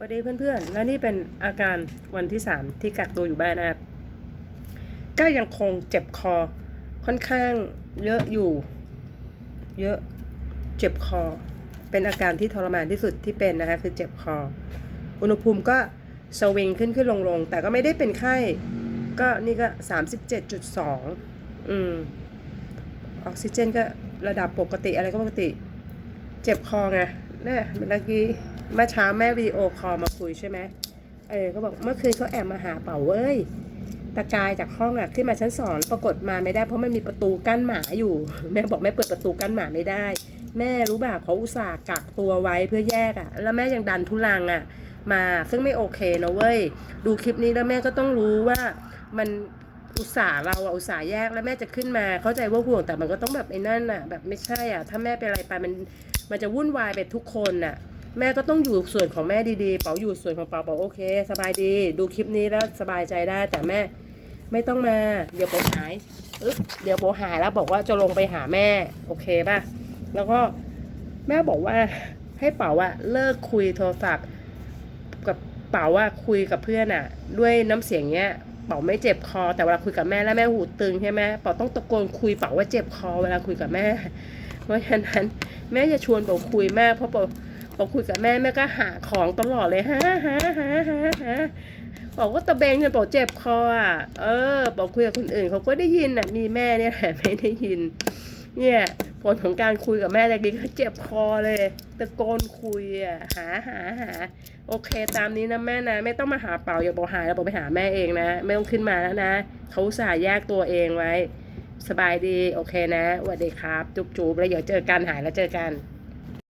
วัสดีเพื่อนๆ และนี่เป็นอาการวันที่สามที่กักตัวอยู่บ้านนะครับก็ยังคงเจ็บคอค่อนข้างเยอะอยู่ เยอะเจ็บคอ เป็นอาการที่ทรมานที่สุดที่เป็นนะคะคือเจ็บคอ อุณหภูมิก็สวิงขึ้นขึ้นลงลงแต่ก็ไม่ได้เป็นไข้ ก็นี่ก็สามสิบเจ็ดจุดสองอืม ออกซิเจนก็ระดับปกติอะไรก็ปกติ เจ็บคอไงเนี่ยเมื่อกี้ เมื่อเช้าแม่วีโอคอลมาคุยใช่ไหมเออก็บอกเมื่อคืนเขาแอบมาหาเป่าเว้ยตะกายจากห้องอะขึ้นมาชั้นสองปรากฏมาไม่ได้เพราะมันมีประตูกั้นหมาอยู่ แม่บอกแม่เปิดประตูกั้นหมาไม่ได้ แม่รู้บ่าเขาอุตส่าห์กักตัวไว้เพื่อแยกอะแล้วแม่ยังดันทุลังอะมาซึ่งไม่โอเคนะเว้ยดูคลิปนี้แล้วแม่ก็ต้องรู้ว่ามันอุตส่าห์เราอะอุตส่าห์แยกแล้วแม่จะขึ้นมาเข้าใจว่าห่วงแต่มันก็ต้องแบบไอ้นั่นอะแบบไม่ใช่อะถ้าแม่เป็นอะไรไปมันมันจะวุ่นวายไปทุกคนน่ะ แม่ก็ต้องอยู่ส่วนของแม่ดีๆ เป๋าอยู่ส่วนของเป๋าเป๋าโอเค สบายดี ดูคลิปนี้แล้วสบายใจได้ แต่แม่ไม่ต้องมา เดี๋ยวโปหายอึ๊บเดี๋ยวโปหายแล้วบอกว่าจะลงไปหาแม่ โอเคป่ะ แล้วก็แม่บอกว่าให้เป๋าอะเลิกคุยโทรศัพท์ กับเป๋าอะคุยกับเพื่อนอะด้วยน้ำเสียงเนี้ยเป๋าไม่เจ็บคอ แต่เวลาคุยกับแม่แล้วแม่หูตึงใช่ไหมเป๋าต้องตะโกนคุยเป๋าว่าเจ็บคอเวลาคุยกับแม่ เพราะฉะนั้นแม่จะชวนเป๋าคุยแม่เพราะเป๋า เป๋าคุยกับแม่แม่ก็หาของตลอดเลยฮะฮะฮะฮะฮะบอกว่าตะเบงจนป๋าเจ็บคออะ เออเป๋าคุยกับคนอื่นเขาก็ได้ยินอะ มีแม่เนี่ยแหละไม่ได้ยิน เนี่ยผลของการคุยกับแม่เล็กๆก็เจ็บคอเลยตะโกนคุยอะหาหาหาโอเค ตามนี้นะแม่นะไม่ต้องมาหาเป่าอย่าบอกหายแล้วบอกไปหาแม่เองนะ ไม่ต้องขึ้นมาแล้วนะเขาสาแยกตัวเองไว้ สบายดีโอเคนะสวัสดีครับ จุ๊บๆแล้วเดี๋ยวเจอกันหายแล้วเจอกัน